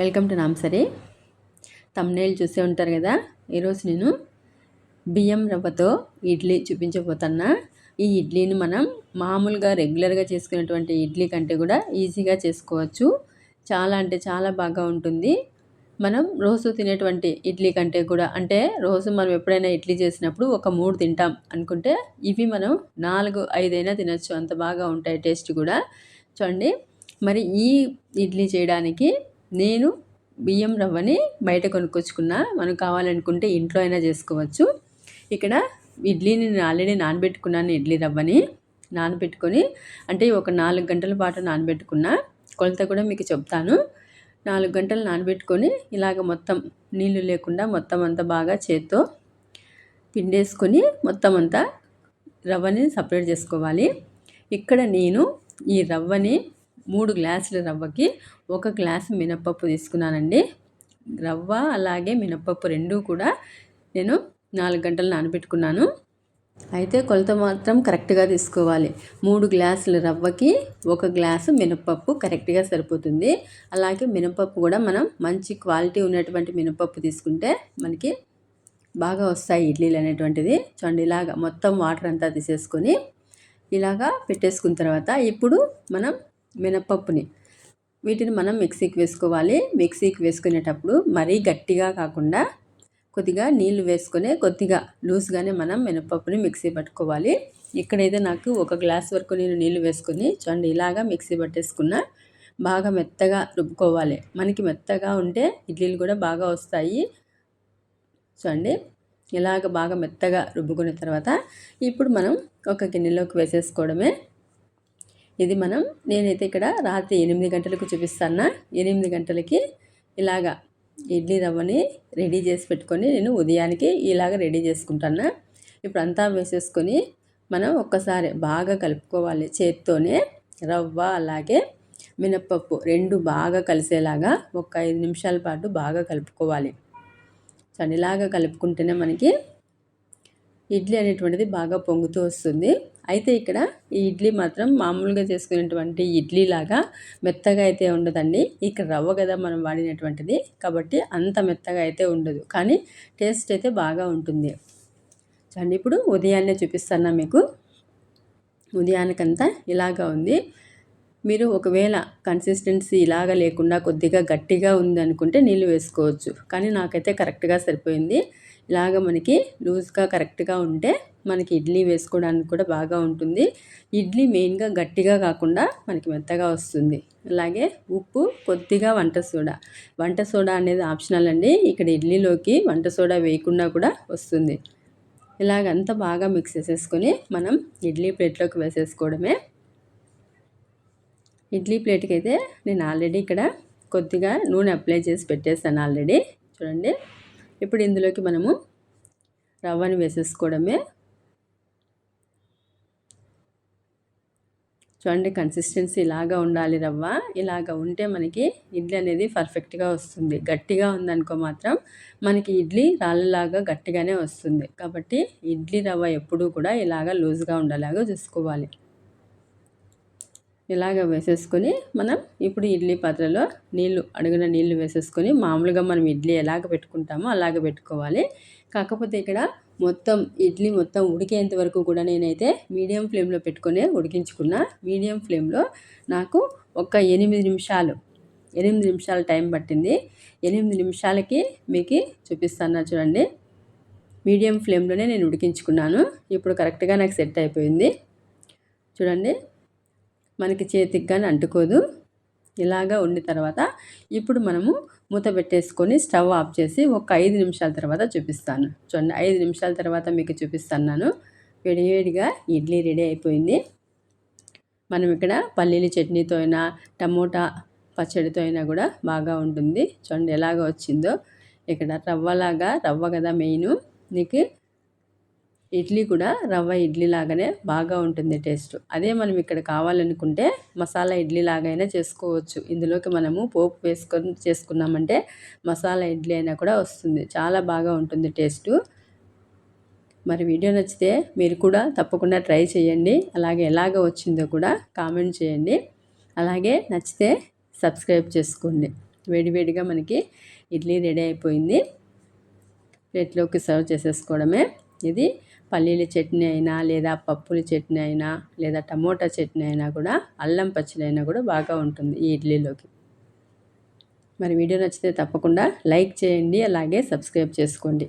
Welcome to నామ్సరే. Thumbnail చూసే ఉంటారు కదా? ఈరోజు నేను బియ్యం రవ్వతో ఇడ్లీ చూపించబోతున్నా. ఈ ఇడ్లీని మనం మామూలుగా రెగ్యులర్గా చేసుకునేటువంటి ఇడ్లీ కంటే కూడా ఈజీగా చేసుకోవచ్చు. చాలా అంటే చాలా బాగా ఉంటుంది. మనం రోజు తినేటువంటి ఇడ్లీ కంటే కూడా అంటే రోజు మనం ఎప్పుడైనా ఇడ్లీ చేసినప్పుడు ఒక మూడు తింటాం అనుకుంటే ఇవి మనం నాలుగు ఐదైనా తినచ్చు. అంత బాగా ఉంటాయి టేస్ట్ కూడా. చూడండి. మరి ఈ ఇడ్లీ చేయడానికి నేను బియ్యం రవ్వని బయట కొనుక్కొచ్చుకున్నా. మనం కావాలనుకుంటే ఇంట్లో అయినా చేసుకోవచ్చు. ఇక్కడ ఇడ్లీని నేను ఆల్రెడీ నానబెట్టుకున్నాను ఇడ్లీ రవ్వని నానబెట్టుకొని. అంటే ఒక నాలుగు గంటల పాటు నానబెట్టుకున్న. కొలత కూడా మీకు చెప్తాను. నాలుగు గంటలు నానబెట్టుకొని ఇలాగ మొత్తం నీళ్ళు లేకుండా మొత్తం అంతా బాగా చేత్తో పిండేసుకొని మొత్తం అంతా రవ్వని సపరేట్ చేసుకోవాలి. ఇక్కడ నేను ఈ రవ్వని మూడు గ్లాసుల రవ్వకి ఒక గ్లాసు మినప్పప్పు తీసుకున్నానండి. రవ్వ అలాగే మినప్పప్పు రెండూ కూడా నేను నాలుగు గంటలు నానబెట్టుకున్నాను. అయితే కొలత మాత్రం కరెక్ట్గా తీసుకోవాలి. మూడు గ్లాసుల రవ్వకి ఒక గ్లాసు మినప్పప్పు కరెక్ట్గా సరిపోతుంది. అలాగే మినపప్పు కూడా మనం మంచి క్వాలిటీ ఉన్నటువంటి మినపప్పు తీసుకుంటే మనకి బాగా వస్తాయి ఇడ్లీలు అనేటువంటిది. చూడండి ఇలాగ మొత్తం వాటర్ అంతా తీసేసుకొని ఇలాగా పెట్టేసుకున్న తర్వాత ఇప్పుడు మనం మినపప్పుని. వీటిని మనం మిక్సీకి వేసుకోవాలి. మిక్సీకి వేసుకునేటప్పుడు మరీ గట్టిగా కాకుండా కొద్దిగా నీళ్ళు వేసుకొని కొద్దిగా లూజ్గానే మనం మినపప్పుని మిక్సీ పట్టుకోవాలి. ఇక్కడైతే నాకు ఒక గ్లాస్ వరకు నేను నీళ్ళు వేసుకొని చూడండి ఇలాగా మిక్సీ పట్టేసుకున్న బాగా మెత్తగా రుబ్బుకోవాలి. మనకి మెత్తగా ఉంటే ఇడ్లీలు కూడా బాగా వస్తాయి. చూడండి ఇలాగ బాగా మెత్తగా రుబ్బుకున్న తర్వాత ఇప్పుడు మనం ఒక గిన్నెలోకి వేసేసుకోవడమే ఇది మనం నేనైతే ఇక్కడ రాత్రి ఎనిమిది గంటలకు చూపిస్తాను. ఎనిమిది గంటలకి ఇలాగా ఇడ్లీ రవ్వని రెడీ చేసి పెట్టుకొని నేను ఉదయానికి ఇలాగ రెడీ చేసుకుంటాను. ఇప్పుడు అంతా వేసేసుకొని మనం ఒక్కసారి బాగా కలుపుకోవాలి చేత్తోనే. రవ్వ అలాగే మినప్పప్పు రెండు బాగా కలిసేలాగా ఒక ఐదు నిమిషాల పాటు బాగా కలుపుకోవాలి. చనిలాగా కలుపుకుంటేనే మనకి ఇడ్లీ అనేటువంటిది బాగా పొంగుతూ వస్తుంది. అయితే ఇక్కడ ఈ ఇడ్లీ మాత్రం మామూలుగా చేసుకునేటువంటి ఇడ్లీ లాగా మెత్తగా అయితే ఉండదండి. ఇక్కడ రవ్వ కదా మనం వాడినటువంటిది. కాబట్టి అంత మెత్తగా అయితే ఉండదు. కానీ టేస్ట్ అయితే బాగా ఉంటుంది. చూడండి ఇప్పుడు ఉదయాన్నే చూపిస్తాను మీకు. ఉదయానికంతా ఇలాగా ఉంది. మీరు ఒకవేళ కన్సిస్టెన్సీ ఇలాగ లేకుండా కొద్దిగా గట్టిగా ఉంది అనుకుంటే నీళ్ళు వేసుకోవచ్చు. కానీ నాకైతే కరెక్ట్గా సరిపోయింది. ఇలాగ మనకి లూజ్గా కరెక్ట్గా ఉంటే మనకి ఇడ్లీ వేసుకోవడానికి కూడా బాగా ఉంటుంది. ఇడ్లీ మెయిన్గా గట్టిగా కాకుండా మనకి మెత్తగా వస్తుంది. అలాగే ఉప్పు కొద్దిగా వంట సోడా. వంట సోడా అనేది ఆప్షనల్ అండి. ఇక్కడ ఇడ్లీలోకి వంట సోడా వేయకుండా కూడా వస్తుంది. ఇలాగంతా బాగా మిక్స్ చేసేసుకొని మనం ఇడ్లీ ప్లేట్లోకి వేసేసుకోవడమే. ఇడ్లీ ప్లేట్కి అయితే నేను ఆల్రెడీ ఇక్కడ కొద్దిగా నూనె అప్లై చేసి పెట్టేస్తాను ఆల్రెడీ. చూడండి. ఇప్పుడు ఇందులోకి మనము రవ్వని వేసేసుకోవడమే. చూడండి కన్సిస్టెన్సీ ఇలాగా ఉండాలి రవ్వ. ఇలాగ ఉంటే మనకి ఇడ్లీ అనేది పర్ఫెక్ట్గా వస్తుంది. గట్టిగా ఉందనుకో మాత్రం మనకి ఇడ్లీ రాళ్ళలాగా గట్టిగానే వస్తుంది. కాబట్టి ఇడ్లీ రవ్వ ఎప్పుడూ కూడా ఇలాగ లూజ్గా ఉండేలాగా చూసుకోవాలి. ఇలాగ వేసేసుకొని మనం ఇప్పుడు ఇడ్లీ పాత్రలో నీళ్ళు అడుగున నీళ్ళు వేసేసుకొని మామూలుగా మనం ఇడ్లీ ఎలాగ పెట్టుకుంటామో అలాగ పెట్టుకోవాలి. కాకపోతే ఇక్కడ మొత్తం ఇడ్లీ మొత్తం ఉడికేంత వరకు కూడా నేనైతే మీడియం ఫ్లేమ్లో పెట్టుకొని ఉడికించుకున్న. మీడియం ఫ్లేమ్లో నాకు ఒక ఎనిమిది నిమిషాలు ఎనిమిది నిమిషాలు టైం పట్టింది. ఎనిమిది నిమిషాలకి మీకు చూపిస్తాను చూడండి. మీడియం ఫ్లేమ్లోనే నేను ఉడికించుకున్నాను. ఇప్పుడు కరెక్ట్గా నాకు సెట్ అయిపోయింది. చూడండి. మనకి చేతికి కానీ అంటుకోదు. ఇలాగా ఉండిన తర్వాత ఇప్పుడు మనము మూత పెట్టేసుకొని స్టవ్ ఆఫ్ చేసి ఒక ఐదు నిమిషాల తర్వాత చూపిస్తాను. చూడండి ఐదు నిమిషాల తర్వాత మీకు చూపిస్తున్నాను. వేడివేడిగా ఇడ్లీ రెడీ అయిపోయింది. మనం ఇక్కడ పల్లీల చట్నీతో అయినా టమోటా పచ్చడితో అయినా కూడా బాగా ఉంటుంది. చూడండి ఎలాగ వచ్చిందో. ఇక్కడ రవ్వలాగా రవ్వ కదా మెయిన్. నీకు ఇడ్లీ కూడా రవ్వ ఇడ్లీ లాగానే బాగా ఉంటుంది టేస్ట్. అదే మనం ఇక్కడ కావాలనుకుంటే మసాలా ఇడ్లీ లాగైనా చేసుకోవచ్చు. ఇందులోకి మనము పోపు వేసుకొని చేసుకున్నామంటే మసాలా ఇడ్లీ అయినా కూడా వస్తుంది. చాలా బాగా ఉంటుంది టేస్ట్. మరి వీడియో నచ్చితే మీరు కూడా తప్పకుండా ట్రై చేయండి. అలాగే ఎలాగ వచ్చిందో కూడా కామెంట్ చేయండి. అలాగే నచ్చితే సబ్స్క్రైబ్ చేసుకోండి. వేడివేడిగా మనకి ఇడ్లీ రెడీ అయిపోయింది. ప్లేట్లోకి సర్వ్ చేసేసుకోవడమే. ఇది పల్లీల చట్నీ అయినా లేదా పప్పుల చట్నీ అయినా లేదా టమోటా చట్నీ అయినా కూడా అల్లం పచ్చడి అయినా కూడా బాగా ఉంటుంది ఈ ఇడ్లీలోకి. మరి వీడియో నచ్చితే తప్పకుండా లైక్ చేయండి అలాగే సబ్స్క్రైబ్ చేసుకోండి.